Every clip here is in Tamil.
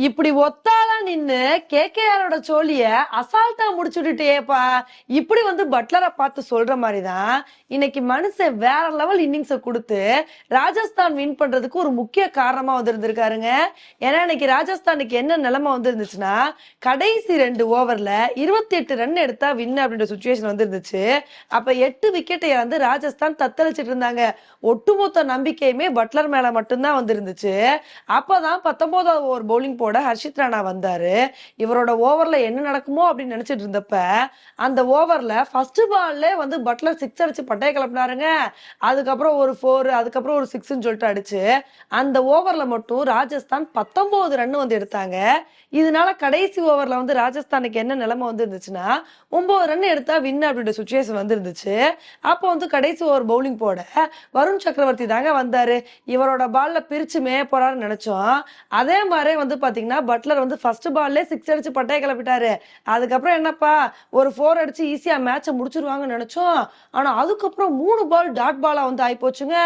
இப்படி ஒத்தால நின்னு கேகேஆரோட சோழிய அசால்ட்டா முடிச்சுட்டுட்டேப்பா. இப்படி வந்து பட்லரை பார்த்து சொல்ற மாதிரிதான் இன்னைக்கு மனுஷன் வேற லெவல் இன்னிங்ஸ கொடுத்து ராஜஸ்தான் வின் பண்றதுக்கு ஒரு முக்கிய காரணமா வந்திருந்திருக்காருங்க. ஏன்னா இன்னைக்கு ராஜஸ்தானுக்கு என்ன நிலைமை வந்திருந்துச்சுன்னா கடைசி ரெண்டு ஓவர்ல இருபத்தி எட்டு ரன் எடுத்தா வின் அப்படின்ற சுச்சுவேஷன் வந்துருந்துச்சு. அப்ப எட்டு விக்கெட்டை இழந்து ராஜஸ்தான் தத்தளிச்சிட்டு இருந்தாங்க. ஒட்டுமொத்த நம்பிக்கையுமே பட்லர் மேல மட்டும்தான் வந்திருந்துச்சு. அப்பதான் பத்தொன்பதாவது ஓவர் பவுலிங் போட ஹர்ஷித் ராணா வந்தார். இவரோட ஓவர்ல என்ன நடக்குமோ அப்படின்னு நினைச்சிட்டு இருந்தப்ப அந்த ஓவர்ல ஃபர்ஸ்ட் பால்ல வந்து பட்லர் சிக்ஸ் அடிச்சு பட்டையை கிளப்பினாருங்க. அதுக்கப்புறம் ஒரு ஃபோர் அதுக்கப்புறம் ஒரு சிக்ஸ்ன்னு சொல்லிட்டு அடிச்சு அந்த ஓவர்ல மட்டும் ராஜஸ்தான் பத்தொன்பது ரன் வந்து எடுத்தாங்க. இதனால கடைசி ஓவர்ல வந்து ராஜஸ்தானுக்கு என்ன நிலைமை வந்து இருந்துச்சுன்னா ஒன்பது ரன் எடுத்தா வின் அப்படின்ற சுச்சுவேஷன் வந்து இருந்துச்சு அப்போ வந்து கடைசி ஓவர் பவுலிங் போட வருண் சக்கரவர்த்தி தாங்க வந்தாரு. இவரோட பால்ல பிரிச்சு மேய போறாருன்னு நினைச்சோம். அதே மாதிரி வந்து பாத்தீங்கன்னா பட்லர் வந்து ஃபர்ஸ்ட் பால்லே சிக்ஸ் அடிச்சு பட்டையை கிளப்பிட்டாரு. அதுக்கப்புறம் என்னப்பா ஒரு ஃபோர் அடிச்சு ஈஸியா மேட்சை முடிச்சிருவாங்கன்னு நினைச்சோம். ஆனா அதுக்கப்புறம் மூணு பால் டாட் பாலா வந்து ஆயிப்போச்சுங்க.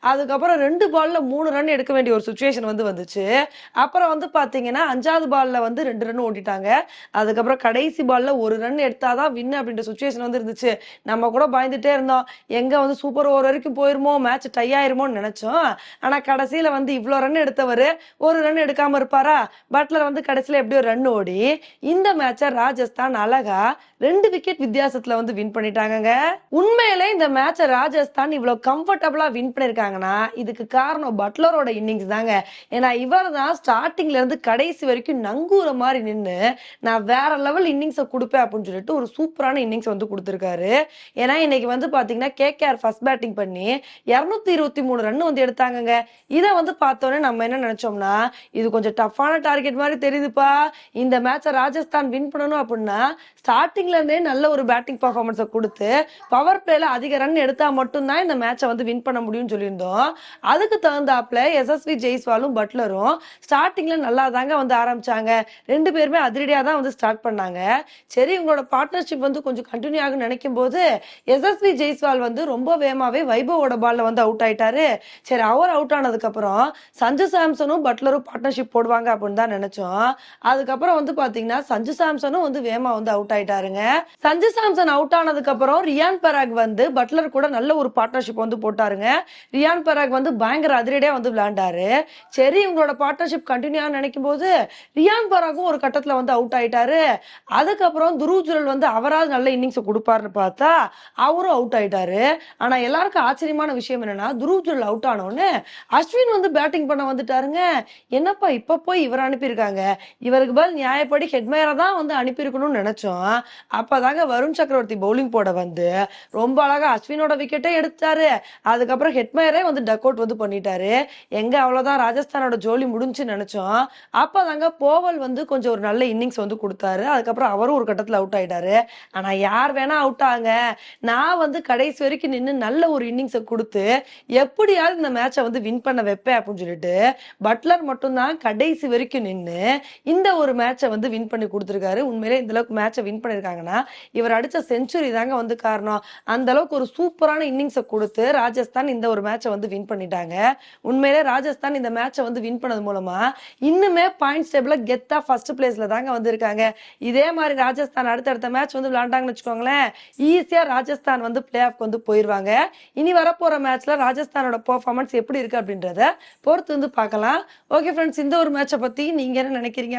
அதுக்கப்புறம் ரெண்டு பால்ல மூணு ரன் எடுக்க வேண்டிய ஒரு சுச்சுவேஷன் வந்து வந்துச்சு. அப்புறம் வந்து பாத்தீங்கன்னா அஞ்சாவது பால்ல வந்து ரெண்டு ரன் ஓட்டிட்டாங்க. அதுக்கப்புறம் கடைசி பால்ல ஒரு ரன் எடுத்தாதான் வின் அப்படின்ற சுச்சுவேஷன் வந்து இருந்துச்சு. நம்ம கூட பயந்துட்டே இருந்தோம். எங்க வந்து சூப்பர் ஓவர் வரைக்கும் போயிருமோ மேட்ச் டை ஆயிருமோன்னு நினைச்சோம். ஆனா கடைசியில வந்து இவ்வளவு ரன் எடுத்தவர் ஒரு ரன் எடுக்காம இருப்பாரா? பட்லர் வந்து கடைசியில எப்படியோ ரன் ஓடி இந்த மேட்சை ராஜஸ்தான் அழகா ரெண்டு விக்கெட் வித்தியாசத்துல வந்து வின் பண்ணிட்டாங்க உண்மையிலே இந்த மேட்சை ராஜஸ்தான் இவ்வளவு கம்ஃபர்டபுளா வின் பண்ணிருக்காங்கன்னா இதுக்கு காரணம் பட்லரோட இன்னிங்ஸ் தாங்க. ஏன்னா இவர் தான் ஸ்டார்டிங்ல இருந்து கடைசி வரைக்கும் நங்கூர மாதிரி நின்னு நான் வேற லெவல் இன்னிங்ஸை கொடுப்பேன் அப்படின்னு சொல்லிட்டு ஒரு சூப்பரான இன்னிங்ஸ் வந்து கொடுத்துருக்காரு. ஏன்னா இன்னைக்கு வந்து பாத்தீங்கன்னா கேகேஆர் ஃபர்ஸ்ட் பேட்டிங் பண்ணி இருநூத்தி இருபத்தி மூணு ரன் வந்து எடுத்தாங்க இதை வந்து பார்த்தோன்னே நம்ம என்ன நினைச்சோம்னா இது கொஞ்சம் டஃப்பான டார்கெட் மாதிரி தெரியுதுப்பா. இந்த மேட்சை ராஜஸ்தான் வின் பண்ணணும் அப்படின்னா ஸ்டார்டிங்ல இருந்தே நல்ல ஒரு பேட்டிங் பர்ஃபார்மன்ஸை கொடுத்து பவர் பிளேல அதிக ரன் எடுத்தா மட்டும்தான் இந்த மேட்சை வந்து வின் பண்ண முடியும்னு சொல்லியிருந்தோம். அதுக்கு தகுந்தாப்புல எஸ்எஸ்வி ஜெய்ஸ்வாலும் பட்லரும் ஸ்டார்டிங்ல நல்லா தாங்க வந்து ஆரம்பிச்சாங்க. ரெண்டு பேருமே அதிரடியா தான் வந்து ஸ்டார்ட் பண்ணாங்க. சரி உங்களோட பார்ட்னர்ஷிப் வந்து கொஞ்சம் கண்டினியூ ஆகும் நினைக்கும் போது எஸ்எஸ்வி ஜெய்ஸ்வால் வந்து ரொம்ப வேகமாவே வைபவோட பால்ல வந்து அவுட் ஆயிட்டாரு. சரி அவர் அவுட் ஆனதுக்கு அப்புறம் சஞ்சு சாம்சனும் பட்லரும் பார்ட்னர்ஷிப் போடுவாங்க அப்படின்னு தான் நினைச்சோம். அதுக்கப்புறம் வந்து பாத்தீங்கன்னா சஞ்சு சாம்சனும் வந்து வேமா வந்து அவுட் ஆயிட்டாருங்க. சஞ்சு சாம்சன் அவுட் ஆனதுக்கு அப்புறம் ரியான் பராக் வந்து பட்லர் கூட நல்ல ஒரு பார்ட்னர்ஷிப் வந்து போட்டாருங்க. ரியான் பராக் வந்து பயங்கர அதிரடியா வந்து விளையாண்டாரு. சரி உங்களோட பார்ட்னர்ஷிப் கண்டினியூ ஆகும் நினைக்கும் போது ரியான் பராகும் ஒரு கட்டத்துல வந்து அவுட் ஆயிட்டாரு. அதுக்கப்புறம் துருவ் ஜுரல் வந்து அவராது நல்ல இன்னிங்ஸ் கொடுப்பாருன்னு பார்த்தா அவரும் அவுட் ஆயிட்டாரு. ஆனா எல்லாருக்கும் ஆச்சரியமான விஷயம் என்னன்னா துருவ் ஜுரல் அவுட் ஆனோன்னு அஸ்வின் வந்து பேட்டிங் பண்ண வந்துட்டாருங்க. என்னப்பா இப்ப போய் இவர் அனுப்பியிருக்காங்க? இவருக்கு பதில் நியாயப்படி ஹெட்மயரை தான் வந்து அனுப்பியிருக்கணும்னு நினைச்சோம். அப்பதாங்க வருண் சக்கரவர்த்தி பவுலிங் போட வந்து ரொம்ப அழகா அஸ்வினோட விக்கெட்டே எடுத்தாரு. அதுக்கப்புறம் ஹெட்மயரே வந்து டக் அவுட் வந்து பண்ணிட்டாரு. எங்க அவ்வளவுதான் ராஜஸ்தானோட ஜோலி முடிஞ்சு நினைச்சோம். அப்பதாங்க போவல் வந்து கொஞ்சம் ஒரு நல்ல இன்னிங்ஸ் வந்து கொடுத்தாரு. அதுக்கப்புறம் அவரும் ஒரு கட்டத்துல அவுட் ஆயிட்டாரு. ஆனா யார் வேணா அவுட் ஆங்க. நான் வந்து கடைசி வரைக்கும் நின்று நல்ல ஒரு இன்னிங்ஸை கொடுத்து எப்படியாவது இந்த மேட்சை வந்து வின் பண்ண வைப்பேன் அப்படின்னு சொல்லிட்டு பட்லர் மட்டும்தான் கடைசி வரைக்கும் நின்று இந்த ஒரு மேட்சை வந்து வின் பண்ணி கொடுத்துருக்காரு. உண்மையிலே இந்த அளவுக்கு மேட்சை வின் பண்ணியிருக்காங்கன்னா இவர் அடிச்ச செஞ்சுரி தாங்க வந்து காரணம். அந்த அளவுக்கு ஒரு சூப்பரான இன்னிங்ஸை கொடுத்து ராஜஸ்தான் இந்த ஒரு மேட்சை வந்து வின் பண்ணிட்டாங்க. உண்மையிலே ராஜஸ்தான் இந்த மேட்சை வந்து வின் பண்ணது மூலமா இன்னுமே பாயிண்ட்ஸ் டேபிள்ல கெத்தா ஃபர்ஸ்ட் பிளேஸ்ல தாங்க வந்திருக்காங்க இதே மாதிரி ராஜஸ்தான் அடுத்தடுத்த மேட்ச் வந்து விளையாண்டாங்கன்னு வச்சுக்கோங்களேன் ஈஸியா ராஜஸ்தான் வந்து பிளே ஆஃப் வந்து போயிருவாங்க. இனி வரப்போற மேட்ச்ல ராஜஸ்தானோட பெர்ஃபார்மன்ஸ் எப்படி இருக்கு அப்படின்றத பொறுத்து வந்து பார்க்கலாம். ஓகே ஃப்ரெண்ட்ஸ் இந்த ஒரு மேட்சை பத்தி நீங்க என்ன நினைக்கிறீங்க